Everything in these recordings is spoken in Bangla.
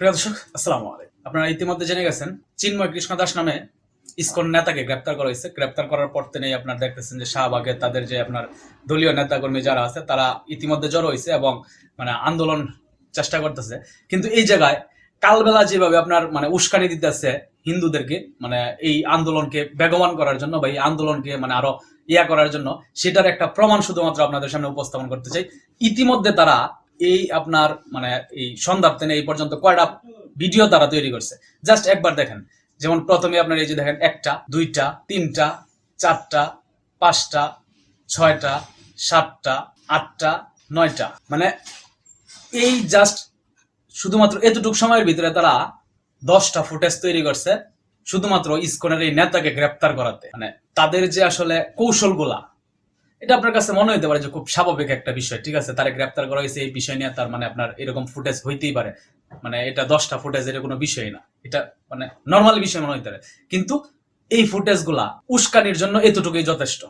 প্রিয় দর্শক, আসসালামু আলাইকুম। আপনারা ইতিমধ্যে জেনে গেছেন, চিন্ময় কৃষ্ণ দাস নামে ইসকন নেতাকে গ্রেপ্তার করা হয়েছে। গ্রেপ্তার করার পর থেকেই আপনার দেখতেছেন যে শাহবাগে তাদের যে আপনার দলীয় নেতাকর্মী যারা আছে, তারা ইতিমধ্যে জড়ো হয়েছে এবং মানে আন্দোলন চেষ্টা করতেছে। কিন্তু এই জায়গায় কালবেলা যেভাবে আপনার মানে উস্কানি দিতেছে হিন্দুদেরকে মানে এই আন্দোলনকে বেগবান করার জন্য বা এই আন্দোলনকে মানে আরও ইয়া করার জন্য, সেটার একটা প্রমাণ শুধুমাত্র আপনাদের সামনে উপস্থাপন করতে চাই। ইতিমধ্যে তারা এই আপনার মানে এই সন্ধ্যার এই পর্যন্ত কয়টা ভিডিও তারা তৈরি করছে? জাস্ট একবার দেখেন। যেমন প্রথমে আপনার এই যে দেখেন, একটা, দুইটা, তিনটা, চারটা, পাঁচটা, ছয়টা, সাতটা, আটটা, নয়টা। মানে এই জাস্ট শুধুমাত্র এতটুকু সময়ের ভিতরে তারা দশটা ফুটেজ তৈরি করছে, শুধুমাত্র ইসকনের এই নেতাকে গ্রেপ্তার করাতে। মানে তাদের যে আসলে কৌশলগুলা এটা আপনার কাছে মনে হতে পারে যে খুব স্বাভাবিক একটা বিষয়, ঠিক আছে? তারা গ্রেপ্তার করা হয়েছে এই বিষয় নিয়ে তার মানে আপনার এরকম ফুটেজ হইতেই পারে। মানে এটা দশটা ফুটেজ এর কোনো বিষয় না। এটা মানে নর্মাল বিষয় মনে হইতে পারে। কিন্তু এই ফুটেজগুলা উস্কানির জন্য এতটুকুই যথেষ্ট।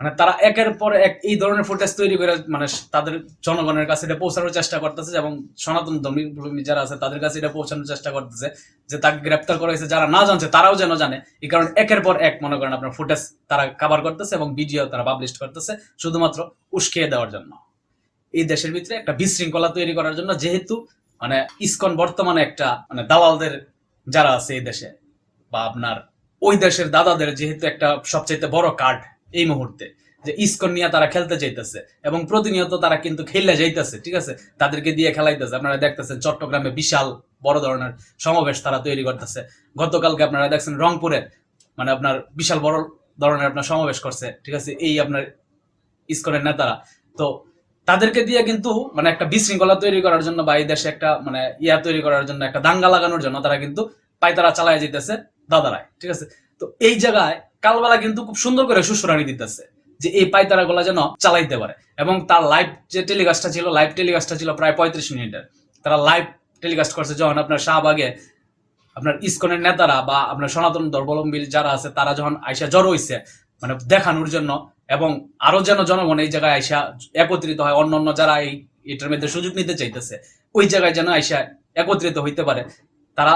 মানে তারা একের পর এক এই ধরনের ফুটেজ তৈরি করে মানে তাদের জনগণের কাছে এটা পৌঁছানোর চেষ্টা করতেছে এবং সনাতন ধর্মী যারা আছে তাদের কাছে এটা পৌঁছানোর চেষ্টা করতেছে যে তাকে গ্রেপ্তার করা হয়েছে। যারা না জানছে তারাও যেন জানে। এই কারণে একের পর এক মনে করেন আপনার ফুটেজ তারা কাভার করতেছে এবং ভিডিও তারা পাবলিশ করতেছে শুধুমাত্র উস্কিয়ে দেওয়ার জন্য। এই দেশের ভিতরে একটা বিশৃঙ্খলা তৈরি করার জন্য যেহেতু মানে ইসকন বর্তমানে একটা মানে দালালদের যারা আছে এই দেশে বা আপনার ওই দেশের দাদাদের যেহেতু একটা সবচেয়ে বড় কার্ড এই মুহূর্তে, যে ইস্কন নিয়ে তারা খেলতে চাইতেছে এবং প্রতিনিয়ত তারা কিন্তু খেললে যাইতেছে, ঠিক আছে? তাদেরকে দিয়ে খেলাইতেছে। আপনারা দেখতেছেন চট্টগ্রামে বিশাল বড় ধরনের সমাবেশ তারা তৈরি করতেছে। গতকালকে আপনারা দেখছেন রংপুরে মানে আপনার বিশাল বড় ধরনের আপনার সমাবেশ করছে, ঠিক আছে? এই আপনার ইস্কনের নেতারা। তো তাদেরকে দিয়ে কিন্তু মানে একটা বিশৃঙ্খলা তৈরি করার জন্য বা এই দেশে একটা মানে ইয়া তৈরি করার জন্য, একটা দাঙ্গা লাগানোর জন্য তারা কিন্তু পায়তারা চালায় যেতেছে দাদারায়, ঠিক আছে? তো এই জায়গায় কালবেলা কিন্তু খুব সুন্দর করে সুসরানি দিতেছে যে এই পায়তারা গুলা যেন চালাইতে পারে। এবং তার লাইভ যে টেলিকাস্টটা ছিল লাইভ টেলিকাস্টটা ছিল প্রায় পঁয়ত্রিশ মিনিটের। তারা লাইভ টেলিকাস্ট করছে যখন আপনার শাহবাগে আপনার ইসকনের নেতারা বা আপনার সনাতন ধর্মাবলম্বী যারা আছে, তারা যখন আইসা জড়ো হইছে মানে দেখানোর জন্য এবং আরও যেন জনগণ এই জায়গায় আইসা একত্রিত হয় অন্য অন্য যারা এই এটার মধ্যে সুযোগ নিতে চাইতেছে, ওই জায়গায় যেন আইসা একত্রিত হইতে পারে, তারা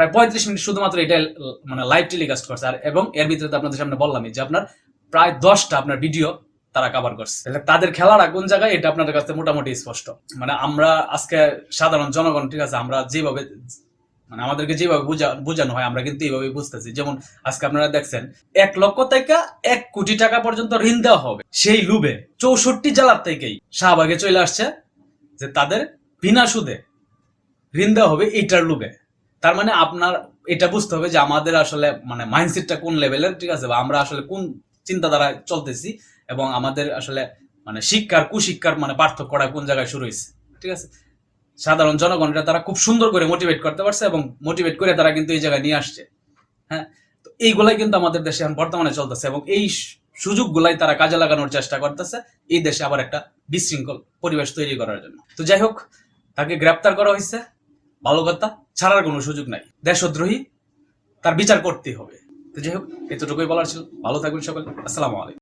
প্রায় পঁয়ত্রিশ মিনিট শুধুমাত্র এটা মানে লাইভ টেলিকাস্ট করছে। আর এবং এর ভিতরে তো আপনাদের সামনে বললামই যে আপনার প্রায় দশটা আপনার ভিডিও তারা কাভার করছে। তাহলে তাদের খেলার কোন জায়গায় এটা আপনাদের কাছে মোটামুটি স্পষ্ট। মানে আমরা আজকে সাধারণ জনগণ, ঠিক আছে, আমরা যেভাবে মানে আমাদেরকে যেভাবে বুঝা- বোঝানো হয়, আমরা কিন্তু এইভাবে বুঝতেছি। যেমন আজকে আপনারা দেখছেন, এক লক্ষ থেকে এক কোটি টাকা পর্যন্ত ঋণ দেওয়া হবে। সেই লুবে চৌষট্টি জেলার থেকেই শাহবাগে চলে আসছে যে তাদের বিনা সুদে ঋণ দেওয়া হবে এইটার লুবে তার মানে আপনার, এটা বুঝতে হবে যে আমাদের আসলে মানে মাইন্ডসেটটা কোন লেভেলের ঠিক আছে? বা আমরা আসলে কোন চিন্তাধারায় চলতেছি এবং আমাদের আসলে মানে শিক্ষার, কুশিক্ষার মানে পার্থক্যটা কোন জায়গায় শুরু হয়েছে, ঠিক আছে? সাধারণ জনগণরা তারা খুব সুন্দর করে মোটিভেট করতে পারছে এবং মোটিভেট করে তারা কিন্তু এই জায়গায় নিয়ে আসছে হ্যাঁ? তো এইগুলাই কিন্তু আমাদের দেশে এখন বর্তমানে চলতেছে এবং এই সুযোগগুলাই তারা কাজে লাগানোর চেষ্টা করতেছে, এই দেশে আবার একটা বিশৃঙ্খল পরিবেশ তৈরি করার জন্য। তো যাই হোক, তাকে গ্রেপ্তার করা হয়েছে। ভালো কথা ছাড়ার কোনো সুযোগ নাই। দেশদ্রোহী, তার বিচার করতে হবে। তো যাই হোক, এতটুকুই বলার ছিল। ভালো থাকবেন সকলে। আসসালামু আলাইকুম।